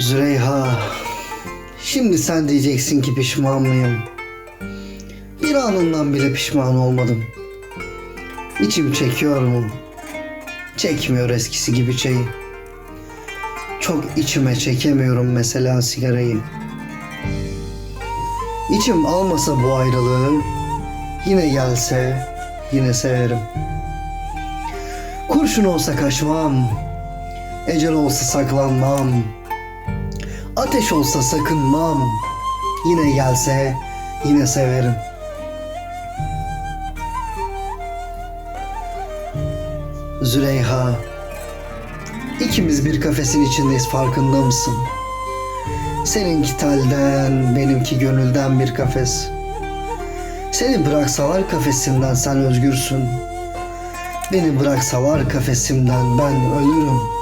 Züleyha, şimdi sen diyeceksin ki pişman mıyım? Bir anından bile pişman olmadım. İçim çekiyor mu? Çekmiyor eskisi gibi çayı. Çok içime çekemiyorum mesela sigarayı. İçim almasa bu ayrılığı, yine gelse yine severim. Kurşun olsa kaçmam, ecel olsa saklanmam. Ateş olsa sakınmam. Yine gelse yine severim. Züleyha, ikimiz bir kafesin içindeyiz farkında mısın? Seninki telden, benimki gönülden bir kafes. Seni bıraksalar kafesinden sen özgürsün. Beni bıraksalar kafesimden ben ölürüm.